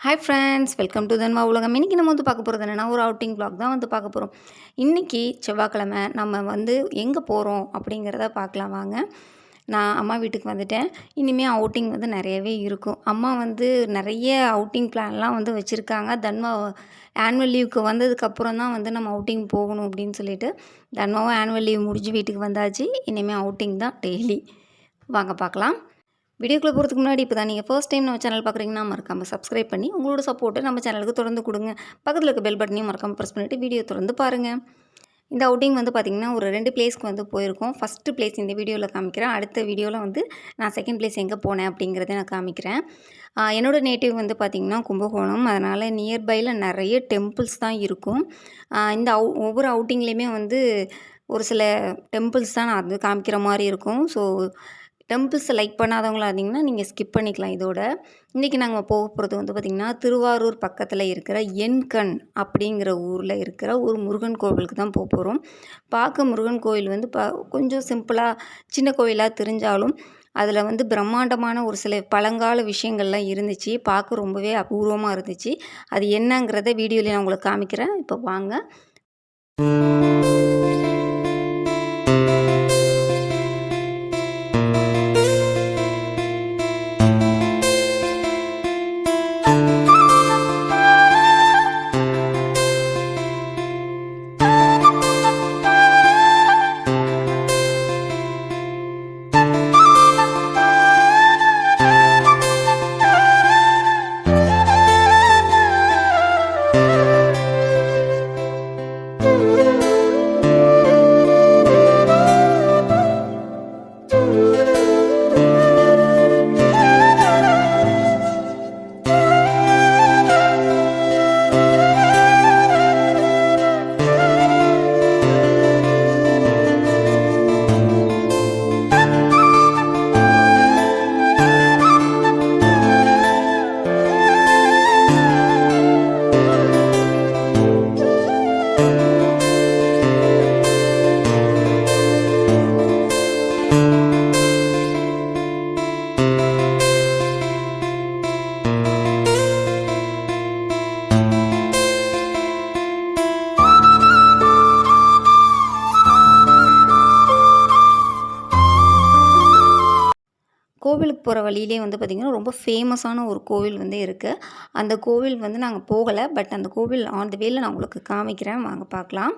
Hi friends welcome to தன்மா உலகம் இன்றைக்கி நம்ம வந்து பார்க்க போகிறது என்னென்னா ஒரு அவுட்டிங் பிளாக் தான் வந்து பார்க்க போகிறோம் இன்றைக்கி செவ்வாய்க்கிழமை நம்ம வந்து எங்கே போகிறோம் அப்படிங்கிறத பார்க்கலாம் வாங்க. நான் அம்மா வீட்டுக்கு வந்துட்டேன். இனிமேல் அவுட்டிங் வந்து நிறையவே இருக்கும். அம்மா வந்து நிறைய அவுட்டிங் பிளான்லாம் வந்து வச்சுருக்காங்க. தன்மா ஆனுவல் லீவுக்கு வந்ததுக்கப்புறம் தான் வந்து நம்ம அவுட்டிங் போகணும் அப்படின்னு சொல்லிட்டு தன்மாவும் ஆனுவல் லீவ் முடிஞ்சு வீட்டுக்கு வந்தாச்சு. இனிமேல் அவுட்டிங் தான் டெய்லி வாங்க பார்க்கலாம். வீடியோக்குள்ளே போகிறதுக்கு முன்னாடி இப்போ தான் நீங்கள் ஃபர்ஸ்ட் டைம் நம்ம சேனல் பார்க்குறீங்கன்னா மறக்காமல் சப்ஸ்கிரைப் பண்ணி உங்களோட சப்போர்ட்டை நம்ம சேனலுக்கு தொடர்ந்து கொடுங்க. பக்கத்தில் இருக்க பெல் பட்டனையும் மறக்காமல் ப்ரெஸ் பண்ணிவிட்டு வீடியோ தொடர்ந்து பாருங்கள் இந்த அவுட்டிங் வந்து பார்த்திங்கன்னா ஒரு ரெண்டு பிளேஸ்க்கு வந்து போயிருக்கோம். ஃபஸ்ட்டு பிளேஸ் இந்த வீடியோவில் காமிக்கிறேன். அடுத்த வீடியோவில் வந்து நான் செகண்ட் பிளேஸ் எங்கே போனேன் அப்படிங்கிறத நான் காமிக்கிறேன். என்னோடய என்னோட நேட்டிவ் வந்து பார்த்திங்கன்னா கும்பகோணம். அதனால் நியர்பையில் நிறைய டெம்பிள்ஸ் தான் இருக்கும். இந்த அவு ஒவ்வொரு அவுட்டிங்லேயுமே வந்து ஒரு சில டெம்பிள்ஸ் தான் நான் அது காமிக்கிற மாதிரி இருக்கும். ஸோ டெம்பிள்ஸை லைக் பண்ணாதவங்களா இருந்தீங்கன்னா நீங்கள் ஸ்கிப் பண்ணிக்கலாம் இதோட. இன்றைக்கி நாங்கள் போக போகிறது வந்து பார்த்திங்கன்னா திருவாரூர் பக்கத்தில் இருக்கிற எண்கண் அப்படிங்கிற ஊரில் இருக்கிற ஒரு முருகன் கோவிலுக்கு தான் போக போகிறோம் பார்க்க முருகன் கோவில் வந்து ப கொஞ்சம் சிம்பிளாக சின்ன கோயிலாக தெரிஞ்சாலும் அதில் வந்து பிரம்மாண்டமான ஒரு சில பழங்கால விஷயங்கள்லாம் இருந்துச்சு. பார்க்க ரொம்பவே அபூர்வமாக இருந்துச்சு. அது என்னங்கிறத வீடியோவில் நான் உங்களுக்கு காமிக்கிறேன். இப்போ வாங்க. கோவிலுக்கு போகிற வழியிலே வந்து பார்த்திங்கன்னா ரொம்ப ஃபேமஸான ஒரு கோவில் வந்து இருக்குது அந்த கோவில் வந்து நாங்கள் போகலை. பட் அந்த கோவில் ஆன் த வேல நான் உங்களுக்கு காமிக்கிறேன். வாங்க பார்க்கலாம்.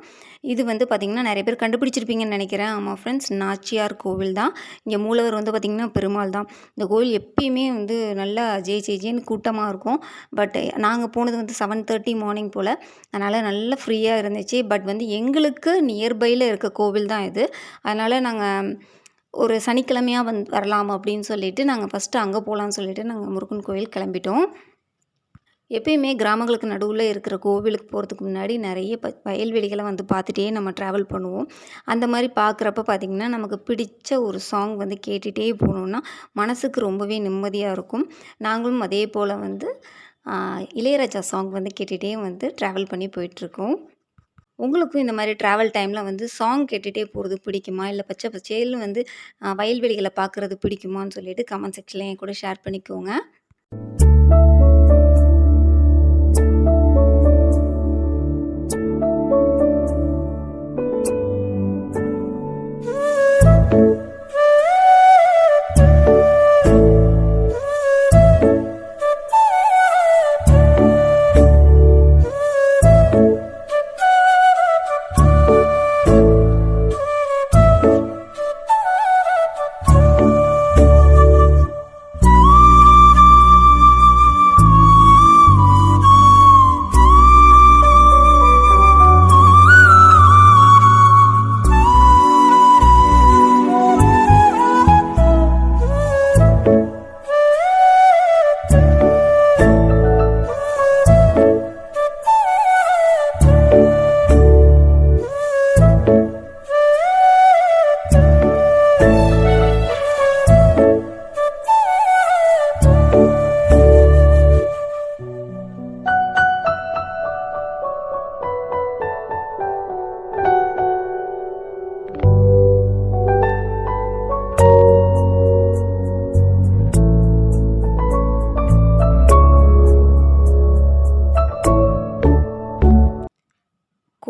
இது வந்து பார்த்திங்கன்னா நிறைய பேர் கண்டுபிடிச்சிருப்பீங்கன்னு நினைக்கிறேன். ஆமாம் ஃப்ரெண்ட்ஸ் நாச்சியார் கோவில் தான். இங்கே மூலவர் வந்து பார்த்திங்கன்னா பெருமாள் தான். இந்த கோவில் எப்பயுமே வந்து நல்லா ஜே ஜே ஜேன்னு கூட்டமாக இருக்கும். பட் நாங்கள் போனது வந்து செவன் தேர்ட்டி மார்னிங் போல். அதனால் நல்லா ஃப்ரீயாக இருந்துச்சு. பட் வந்து எங்களுக்கு நியர்பையில் இருக்க கோவில் தான் இது. அதனால் நாங்கள் ஒரு சனிக்கிழமையாக வந் வரலாம் அப்படின்னு சொல்லிட்டு நாங்கள் ஃபஸ்ட்டு அங்கே போகலான்னு சொல்லிட்டு நாங்கள் முருகன் கோயில் கிளம்பிட்டோம். எப்பயுமே கிராமங்களுக்கு நடுவில் இருக்கிற கோவிலுக்கு போகிறதுக்கு முன்னாடி நிறைய ப வயல்வெளிகளை வந்து பார்த்துட்டே நம்ம ட்ராவல் பண்ணுவோம். அந்த மாதிரி பார்க்குறப்ப பார்த்திங்கன்னா நமக்கு பிடிச்ச ஒரு சாங் வந்து கேட்டுகிட்டே போனோம்னா மனசுக்கு ரொம்பவே நிம்மதியாக இருக்கும். நாங்களும் அதே போல் வந்து இளையராஜா சாங் வந்து கேட்டுகிட்டே வந்து ட்ராவல் பண்ணி போயிட்டுருக்கோம் உங்களுக்கும் இந்த மாதிரி ட்ராவல் டைமில் வந்து சாங் கேட்டுகிட்டே போகிறது பிடிக்குமா? இல்லை பச்சை பச்சேல்னு வந்து வயல்வெளிகளை பார்க்குறது பிடிக்குமான்னு சொல்லிட்டு கமெண்ட் செக்ஷனில் என் கூட ஷேர் பண்ணிக்கோங்க.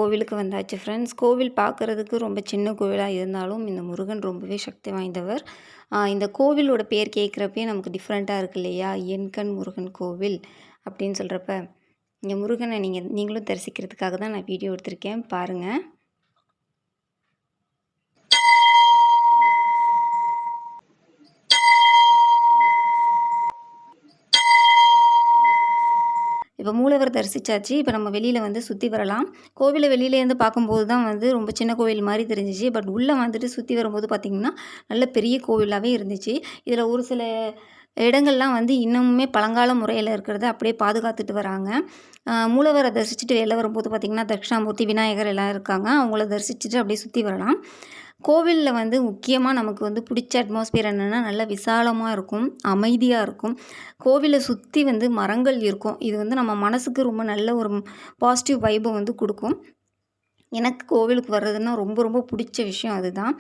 கோவிலுக்கு வந்தாச்சு ஃப்ரெண்ட்ஸ் கோவில் பார்க்குறதுக்கு ரொம்ப சின்ன கோவிலாக இருந்தாலும் இந்த முருகன் ரொம்பவே சக்தி வாய்ந்தவர். இந்த கோவிலோட பேர் கேட்குறப்பே நமக்கு டிஃப்ரெண்ட்டாக இருக்கு இல்லையா? எண்கண் முருகன் கோவில் அப்படின்னு சொல்கிறப்ப இந்த முருகனை நீங்கள் நீங்களும் தரிசிக்கிறதுக்காக தான் நான் வீடியோ எடுத்திருக்கேன். பாருங்கள் இப்போ மூலவர் தரிசிச்சாச்சு. இப்போ நம்ம வெளியில் வந்து சுற்றி வரலாம். கோவிலை வெளியிலேருந்து பார்க்கும்போது தான் வந்து ரொம்ப சின்ன கோவில் மாதிரி தெரிஞ்சிச்சு. பட் உள்ளே வந்துட்டு சுற்றி வரும்போது பார்த்திங்கன்னா நல்ல பெரிய கோவிலாகவே இருந்துச்சு. இதில் ஒரு சில இடங்கள்லாம் வந்து இன்னமுமே பழங்கால முறையில் இருக்கிறத அப்படியே பாதுகாத்துட்டு வராங்க. மூலவரை தரிசிச்சுட்டு வெளில வரும்போது பார்த்திங்கன்னா தட்சிணாமூர்த்தி விநாயகர் எல்லாம் இருக்காங்க. அவங்கள தரிசிச்சுட்டு அப்படியே சுற்றி வரலாம். கோவிலில் வந்து முக்கியமாக நமக்கு வந்து பிடிச்ச அட்மாஸ்பியர் என்னென்னா நல்ல விசாலமாக இருக்கும் அமைதியாக இருக்கும். கோவிலை சுற்றி வந்து மரங்கள் இருக்கும். இது வந்து நம்ம மனசுக்கு ரொம்ப நல்ல ஒரு பாசிட்டிவ் வைபை வந்து கொடுக்கும். எனக்கு கோவிலுக்கு வர்றதுன்னா ரொம்ப ரொம்ப பிடிச்ச விஷயம் அதுதான்.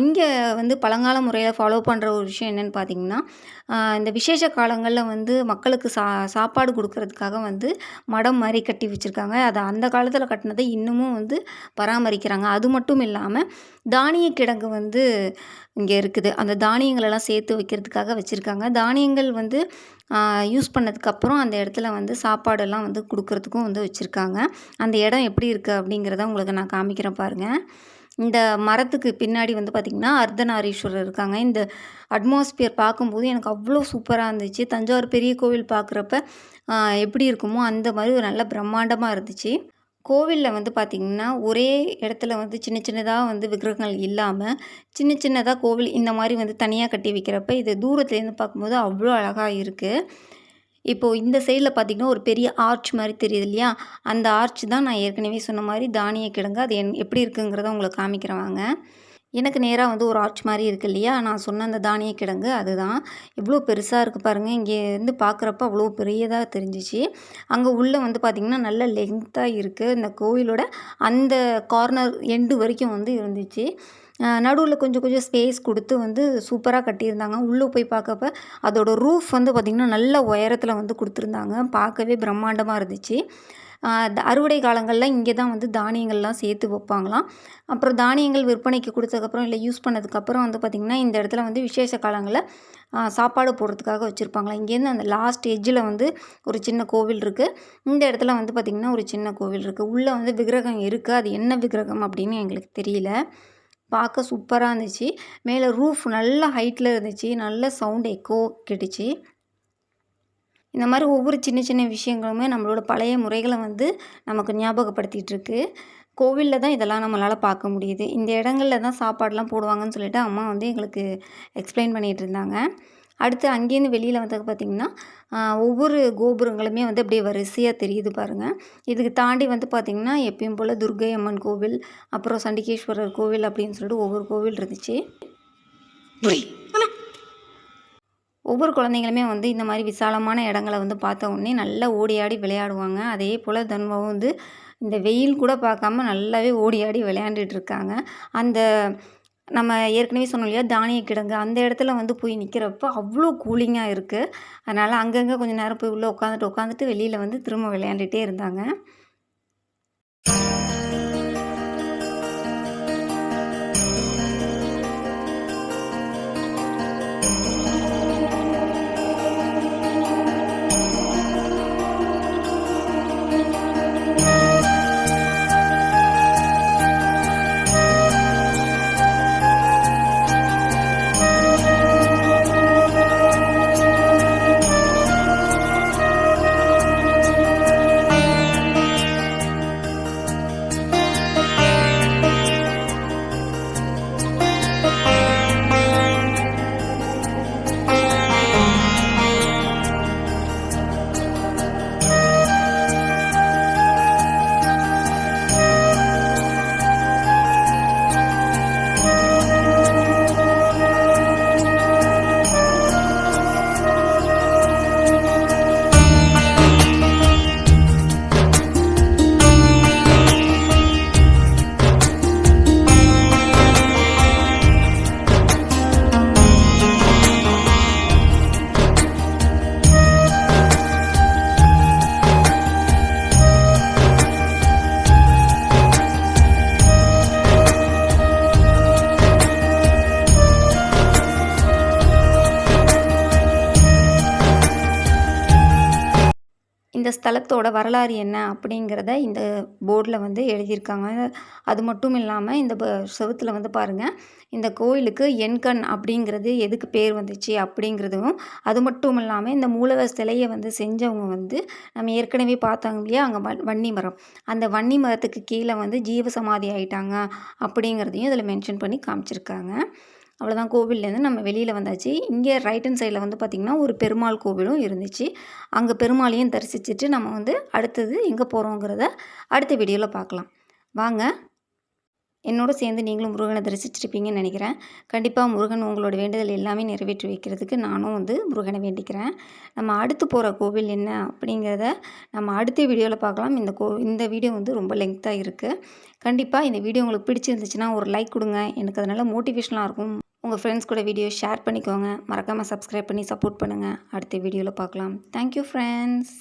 இங்கே வந்து பழங்கால முறையில் ஃபாலோ பண்ணுற ஒரு விஷயம் என்னென்னு பார்த்தீங்கன்னா இந்த விசேஷ காலங்களில் வந்து மக்களுக்கு சா சாப்பாடு கொடுக்கறதுக்காக வந்து மடம் மாதிரி கட்டி வச்சுருக்காங்க. அதை அந்த காலத்தில் கட்டினதை இன்னமும் வந்து பராமரிக்கிறாங்க. அது மட்டும் இல்லாமல் தானிய கிடங்கு வந்து இங்கே இருக்குது. அந்த தானியங்களெல்லாம் சேர்த்து வைக்கிறதுக்காக வச்சுருக்காங்க. தானியங்கள் வந்து யூஸ் பண்ணதுக்கப்புறம் அந்த இடத்துல வந்து சாப்பாடெல்லாம் வந்து கொடுக்கறதுக்கும் வந்து வச்சுருக்காங்க. அந்த இடம் எப்படி இருக்குது அப்படிங்கிறத உங்களுக்கு நான் காமிக்கிறேன் பாருங்கள் இந்த மரத்துக்கு பின்னாடி வந்து பார்த்திங்கன்னா அர்த்தநாரீஸ்வரர் இருக்காங்க. இந்த அட்மாஸ்பியர் பார்க்கும்போது எனக்கு அவ்வளோ சூப்பராக இருந்துச்சு. தஞ்சாவூர் பெரிய கோவில் பார்க்குறப்ப எப்படி இருக்குமோ அந்த மாதிரி ஒரு நல்ல பிரம்மாண்டமாக இருந்துச்சு. கோவிலில் வந்து பார்த்திங்கன்னா ஒரே இடத்துல வந்து சின்ன சின்னதாக வந்து விக்கிரகங்கள் இல்லாமல் சின்ன சின்னதாக கோவில் இந்த மாதிரி வந்து தனியாக கட்டி வைக்கிறப்ப இது தூரத்துலேருந்து பார்க்கும்போது அவ்வளோ அழகாக இருக்குது இப்போது இந்த சைடில் பார்த்திங்கன்னா ஒரு பெரிய ஆர்ச் மாதிரி தெரியுது இல்லையா? அந்த ஆர்ச் தான் நான் ஏற்கனவே சொன்ன மாதிரி தானிய கிடங்கு அது என் எப்படி இருக்குங்கிறத உங்களுக்கு காமிக்கிறவாங்க எனக்கு நேராக வந்து ஒரு ஆர்ச் மாதிரி இருக்கு இல்லையா? நான் சொன்ன அந்த தானிய கிடங்கு அதுதான். இவ்வளோ பெருசாக இருக்குது பாருங்கள் இங்கேருந்து பார்க்குறப்ப அவ்வளோ பெரியதாக தெரிஞ்சிச்சு. அங்கே உள்ளே வந்து பார்த்திங்கன்னா நல்ல லெங்க்த்தாக இருக்குது இந்த கோவிலோட அந்த கார்னர் எண்டு வரைக்கும் வந்து இருந்துச்சு. நடுவில் கொஞ்சம் கொஞ்சம் ஸ்பேஸ் கொடுத்து வந்து சூப்பராக கட்டியிருந்தாங்க. உள்ளே போய் பார்க்கப்ப அதோட ரூஃப் வந்து பார்த்திங்கன்னா நல்ல உயரத்தில் வந்து கொடுத்துருந்தாங்க. பார்க்கவே பிரம்மாண்டமாக இருந்துச்சு. அறுவடை காலங்களில் இங்கே தான் வந்து தானியங்கள்லாம் சேர்த்து வைப்பாங்களாம். அப்புறம் தானியங்கள் விற்பனைக்கு கொடுத்ததுக்கப்புறம் இல்லை யூஸ் பண்ணதுக்கப்புறம் வந்து பார்த்திங்கன்னா இந்த இடத்துல வந்து விசேஷ காலங்களில் சாப்பாடு போடுறதுக்காக வச்சுருப்பாங்களாம். இங்கேருந்து அந்த லாஸ்ட் எஜ்ஜில் வந்து ஒரு சின்ன கோவில் இருக்குது இந்த இடத்துல வந்து பார்த்திங்கன்னா ஒரு சின்ன கோவில் இருக்குது உள்ளே வந்து விக்கிரகம் இருக்குது அது என்ன விக்கிரகம் அப்படின்னு எங்களுக்கு தெரியல. பார்க்க சூப்பராக இருந்துச்சு. மேலே ரூஃப் நல்ல ஹைட்டில் இருந்துச்சு. நல்ல சவுண்ட் எக்கோ கேட்டுச்சு. இந்த மாதிரி ஒவ்வொரு சின்ன சின்ன விஷயங்களுமே நம்மளோட பழைய முறைகளை வந்து நமக்கு ஞாபகப்படுத்திகிட்டு இருக்குது கோவிலில் தான் இதெல்லாம் நம்மளால் பார்க்க முடியுது. இந்த இடங்கள்ல தான் சாப்பாடெலாம் போடுவாங்கன்னு சொல்லிட்டு அம்மா வந்து எங்களுக்கு எக்ஸ்பிளைன் பண்ணிகிட்டு இருந்தாங்க. அடுத்து அங்கேருந்து வெளியில் வந்தது பார்த்திங்கன்னா ஒவ்வொரு கோபுரங்களுமே வந்து அப்படியே வரிசையாக தெரியுது பாருங்கள் இதுக்கு தாண்டி வந்து பார்த்திங்கன்னா எப்பயும் போல் துர்க்கை அம்மன் கோவில் அப்புறம் சண்டிகேஸ்வரர் கோவில் அப்படின்னு சொல்லிட்டு ஒவ்வொரு கோவில் இருந்துச்சு. ஒவ்வொரு குழந்தைங்களுமே வந்து இந்த மாதிரி விசாலமான இடங்களை வந்து பார்த்த உடனே நல்லா ஓடி ஆடி விளையாடுவாங்க. அதே போல் தன்மாவும் வந்து இந்த வெயில் கூட பார்க்காம நல்லாவே ஓடி ஆடி விளையாண்டுட்டு இருக்காங்க. அந்த நம்ம ஏற்கனவே சொன்னோம் இல்லையா தானிய கிடங்கு அந்த இடத்துல வந்து போய் நிற்கிறப்ப அவ்வளோ கூலிங்காக இருக்குது அதனால் அங்கங்கே கொஞ்சம் நேரம் போய் உள்ளே உட்காந்துட்டு உட்காந்துட்டு வெளியில் வந்து திரும்ப விளையாண்டுட்டே இருந்தாங்க. இந்த ஸ்தலத்தோட வரலாறு என்ன அப்படிங்கிறத இந்த போர்டில் வந்து எழுதியிருக்காங்க. அது மட்டும் இல்லாமல் இந்த ப செவுத்தில் வந்து பாருங்கள் இந்த கோயிலுக்கு எண்கண் அப்படிங்கிறது எதுக்கு பேர் வந்துச்சு அப்படிங்கிறதும் அது மட்டும் இல்லாமல் இந்த மூலவர் சிலையை வந்து செஞ்சவங்க வந்து நம்ம ஏற்கனவே பார்த்தாங்க இல்லையா? அங்கே வ வன்னி மரம். அந்த வன்னி மரத்துக்கு கீழே வந்து ஜீவசமாதி ஆயிட்டாங்க அப்படிங்கிறதையும் இதில் மென்ஷன் பண்ணி காமிச்சிருக்காங்க. அவ்வளோதான் கோவில்லேருந்து நம்ம வெளியில் வந்தாச்சு. இங்கே ரைட் ஹண்ட் சைடில் வந்து பார்த்திங்கன்னா ஒரு பெருமாள் கோவிலும் இருந்துச்சு. அங்கே பெருமாளையும் தரிசிச்சுட்டு நம்ம வந்து அடுத்தது எங்கே போகிறோங்கிறத அடுத்த வீடியோவில் பார்க்கலாம் வாங்க. என்னோட சேர்ந்து நீங்களும் முருகனை தரிசிச்சிருப்பீங்கன்னு நினைக்கிறேன். கண்டிப்பாக முருகன் உங்களோட வேண்டுதல் எல்லாமே நிறைவேற்றி வைக்கிறதுக்கு நானும் வந்து முருகனை வேண்டிக்கிறேன். நம்ம அடுத்து போகிற கோவில் என்ன அப்படிங்கிறத நம்ம அடுத்த வீடியோவில் பார்க்கலாம் இந்த கோ இந்த வீடியோ வந்து ரொம்ப லெங்க்த்தாக இருக்குது கண்டிப்பாக இந்த வீடியோ உங்களுக்கு பிடிச்சிருந்துச்சுன்னா ஒரு லைக் கொடுங்க. எனக்கு அதனால் மோட்டிவேஷனாக இருக்கும். உங்கள் ஃப்ரெண்ட்ஸ் கூட வீடியோ ஷேர் பண்ணிக்கோங்க. மறக்காமல் சப்ஸ்கிரைப் பண்ணி சப்போர்ட் பண்ணுங்கள் அடுத்த வீடியோவில் பார்க்கலாம். Thank you friends